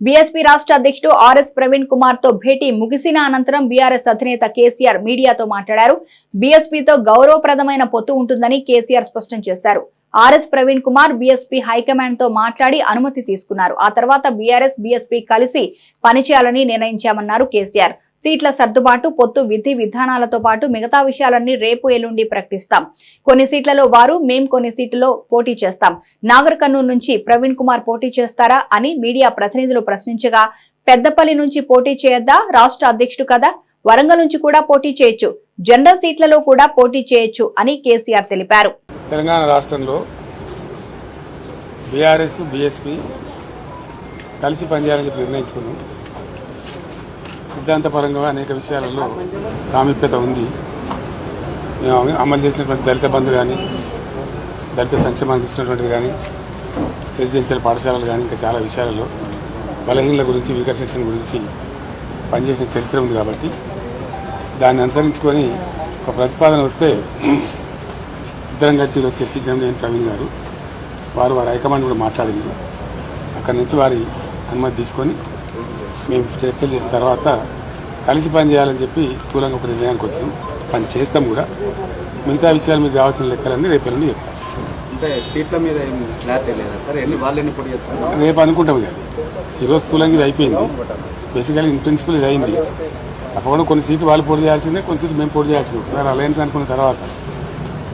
BSP రాష్ట్ర అధ్యక్షుడు RS Praveen కుమార్తో భేటీ ముగిసిన అనంతరం బీఆర్ఎస్ అధినేత కేసీఆర్ మీడియాతో మాట్లాడారు. బీఎస్పీతో గౌరవప్రదమైన పొత్తు ఉంటుందని కేసీఆర్ స్పష్టం చేశారు. ఆర్ఎస్ ప్రవీణ్ కుమార్ బీఎస్పీ హైకమాండ్తో మాట్లాడి అనుమతి తీసుకున్నారు. ఆ తర్వాత బీఆర్ఎస్ బీఎస్పీ కలిసి పనిచేయాలని నిర్ణయించామన్నారు కేసీఆర్. సీట్ల సర్దుబాటు పొత్తు విధి విధానాలతో పాటు మిగతా విషయాలన్నీ రేపు ఎల్లుండి ప్రకటిస్తాం. కొన్ని సీట్లలో వారు మేం కొన్ని సీట్లలో పోటీ చేస్తాం. నాగర్ కర్నూలు నుంచి ప్రవీణ్ కుమార్ పోటీ చేస్తారా అని మీడియా ప్రతినిధులు ప్రశ్నించగా పెద్దపల్లి నుంచి పోటీ చేయొద్దా? రాష్ట్ర అధ్యక్షుడు కదా. వరంగల్ నుంచి కూడా పోటీ చేయొచ్చు. జనరల్ సీట్లలో కూడా పోటీ చేయొచ్చు అని కేసీఆర్ తెలిపారు. తెలంగాణ రాష్ట్రంలో బీఆర్ఎస్ బీఎస్పీ కలిసి పనిచేయాలని నిర్ణయించుకున్నాం. సిద్ధాంతపరంగా అనేక విషయాలలో సామీప్యత ఉంది. మేము అమలు చేసినటువంటి దళిత బంధు కానీ దళిత సంక్షేమాన్ని తీసుకున్నటువంటిది కానీ రెసిడెన్షియల్ పాఠశాలలు కానీ ఇంకా చాలా విషయాలలో బలహీనల గురించి వీకర్ సెక్షన్ గురించి పనిచేసిన చరిత్ర ఉంది కాబట్టి దాన్ని అనుసరించుకొని ఒక ప్రతిపాదన వస్తే ఇద్దరం కలిసి చర్చించడం నేను ప్రవీణ్ గారు. వారు వారి హైకమాండ్ కూడా మాట్లాడింది. అక్కడి నుంచి వారి అనుమతి తీసుకొని మేము చర్చలు చేసిన తర్వాత కలిసి పని చేయాలని చెప్పి స్థూలంగా ఒక నిర్ణయానికి వచ్చినాం. పని చేస్తాం కూడా. మిగతా విషయాలు మీకు కావాల్సిన లెక్కలన్నీ రేపు ఎల్లుండి చెప్తాం. రేపు అనుకుంటాం ఇది ఈరోజు స్థూలంగా ఇది అయిపోయింది. బేసికల్గా ఇన్ ప్రిన్సిపల్ ఇది అయింది. తప్పకుండా కొన్ని సీట్లు వాళ్ళు పోటీ చేయాల్సిందే కొన్ని సీట్లు మేము పోటీ చేయాల్సిందే. ఒకసారి అలయన్స్ అనుకున్న తర్వాత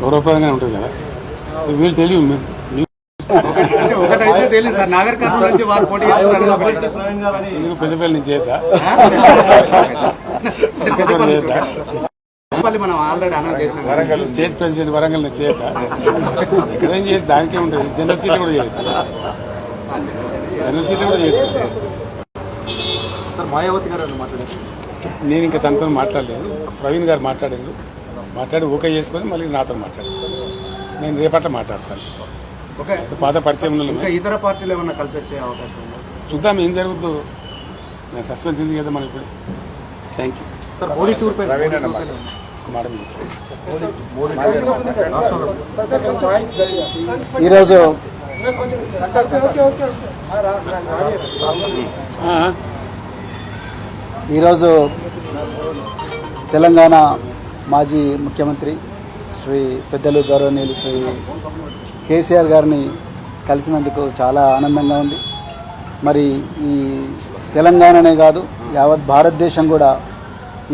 గౌరవప్రదంగానే ఉంటుంది కదా. సో వీళ్ళు తెలియ పెద్దపల్లి నుంచి చేద్దా? వరంగల్ స్టేట్ ప్రెసిడెంట్ వరంగల్ నుంచి చేద్దా? ఇక్కడేం చేయొచ్చు దానికే ఉంటుంది. జనరల్ సీట్లు కూడా చేయొచ్చు. జనరల్ సీట్లు కూడా చేయొచ్చు. సార్ మాయావతి గారు మాట్లాడారు? నేను ఇంకా తనతో మాట్లాడలేదు. ప్రవీణ్ గారు మాట్లాడారు మాట్లాడి ఓకే చేసుకొని మళ్ళీ నాతో మాట్లాడారు నేను రేపట్ల మాట్లాడతాను. పాత పరిచయం ఇంకా ఇతర పార్టీలు ఏమన్నా కలిసి వచ్చే అవకాశం ఉందా? చూద్దాం ఏం జరుగుతుందో నేను సస్పెన్స్ ఉంది కదా మనకి ఇప్పుడు thank you sir Modi tour పై. ఈరోజు ఆ, ఈరోజు తెలంగాణ మాజీ ముఖ్యమంత్రి శ్రీ పెద్దలు గౌరవనీయులు శ్రీ కేసీఆర్ గారిని కలిసినందుకు చాలా ఆనందంగా ఉంది. మరి ఈ తెలంగాణనే కాదు యావత్ భారతదేశం కూడా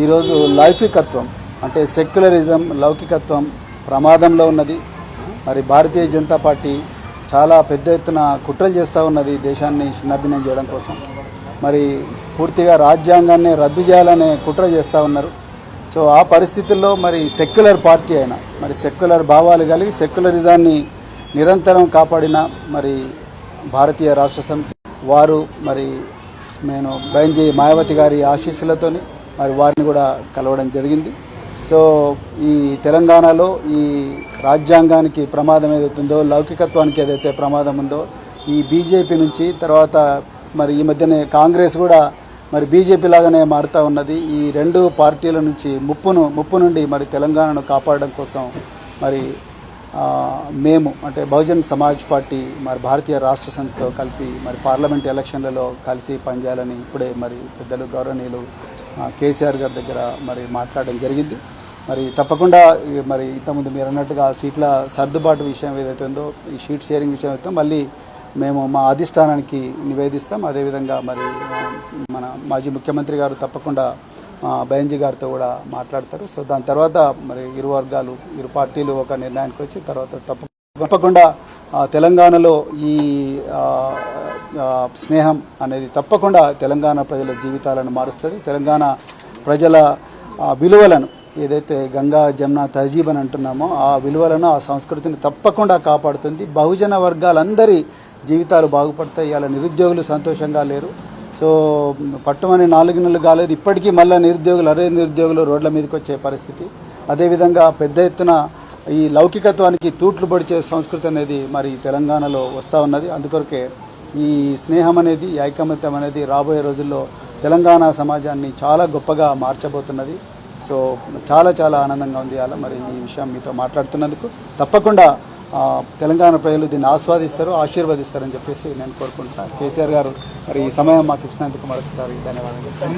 ఈరోజు లౌకికత్వం అంటే సెక్యులరిజం లౌకికత్వం ప్రమాదంలో ఉన్నది. మరి భారతీయ జనతా పార్టీ చాలా పెద్ద ఎత్తున కుట్రలు చేస్తూ ఉన్నది దేశాన్ని చిన్నభిన్నం చేయడం కోసం. మరి పూర్తిగా రాజ్యాంగాన్ని రద్దు చేయాలనే కుట్ర చేస్తూ ఉన్నారు. సో ఆ పరిస్థితుల్లో మరి సెక్యులర్ పార్టీ అయినా మరి సెక్యులర్ భావాలు కలిగి సెక్యులరిజాన్ని నిరంతరం కాపాడిన మరి భారతీయ రాష్ట్ర సమితి వారు మరి నేను బైంజీ మాయావతి గారి ఆశీస్సులతోని మరి వారిని కూడా కలవడం జరిగింది. సో ఈ తెలంగాణలో ఈ రాజ్యాంగానికి ప్రమాదం ఏదైతుందో లౌకికత్వానికి ఏదైతే ప్రమాదం ఉందో ఈ బీజేపీ నుంచి తర్వాత మరి ఈ మధ్యనే కాంగ్రెస్ కూడా మరి బీజేపీ లాగానే మారుతూ ఉన్నది. ఈ రెండు పార్టీల నుంచి ముప్పును ముప్పు నుండి మరి తెలంగాణను కాపాడడం కోసం మరి మేము అంటే బహుజన్ సమాజ్ పార్టీ మరి భారతీయ రాష్ట్ర సంస్థతో కలిపి మరి పార్లమెంట్ ఎలక్షన్లలో కలిసి పనిచేయాలని ఇప్పుడే మరి పెద్దలు గౌరవనీయులు కేసీఆర్ గారి దగ్గర మరి మాట్లాడడం జరిగింది. మరి తప్పకుండా మరి ఇంతకుముందు మీరు అన్నట్టుగా సీట్ల సర్దుబాటు విషయం ఏదైతే ఉందో ఈ షీట్ షేరింగ్ విషయం అయితే మళ్ళీ మేము మా అధిష్టానానికి నివేదిస్తాం. అదేవిధంగా మరి మన మాజీ ముఖ్యమంత్రి గారు తప్పకుండా బయంజీ గారితో కూడా మాట్లాడతారు. సో దాని తర్వాత మరి ఇరు వర్గాలు ఇరు పార్టీలు ఒక నిర్ణయానికి వచ్చి తర్వాత తప్ప తప్పకుండా తెలంగాణలో ఈ స్నేహం అనేది తప్పకుండా తెలంగాణ ప్రజల జీవితాలను మారుస్తుంది. తెలంగాణ ప్రజల విలువలను ఏదైతే గంగా జమున తహజీబ్ అని అంటున్నామో ఆ విలువలను ఆ సంస్కృతిని తప్పకుండా కాపాడుతుంది. బహుజన వర్గాలందరి జీవితాలు బాగుపడతాయి. ఇవాళ నిరుద్యోగులు సంతోషంగా లేరు. సో పట్టుమని నాలుగు నెలలు కాలేదు. ఇప్పటికీ మళ్ళీ నిరుద్యోగులు అరే నిరుద్యోగులు రోడ్ల మీదకి వచ్చే పరిస్థితి. అదేవిధంగా పెద్ద ఎత్తున ఈ లౌకికత్వానికి తూట్లు పొడిచే సంస్కృతి అనేది మరి తెలంగాణలో వస్తూ ఉన్నది. అందుకొరకే ఈ స్నేహం అనేది ఐకమత్యం అనేది రాబోయే రోజుల్లో తెలంగాణ సమాజాన్ని చాలా గొప్పగా మార్చబోతున్నది. సో చాలా చాలా ఆనందంగా ఉంది అలా మరి ఈ విషయం మీతో మాట్లాడుతున్నందుకు. తప్పకుండా తెలంగాణ ప్రజలు దీన్ని ఆస్వాదిస్తారు ఆశీర్వదిస్తారని చెప్పేసి నేను కోరుకుంటున్నాను. కేసీఆర్ గారు మరి ఈ సమయం మాకు ఇచ్చినందుకు మరొకసారి ధన్యవాదాలు.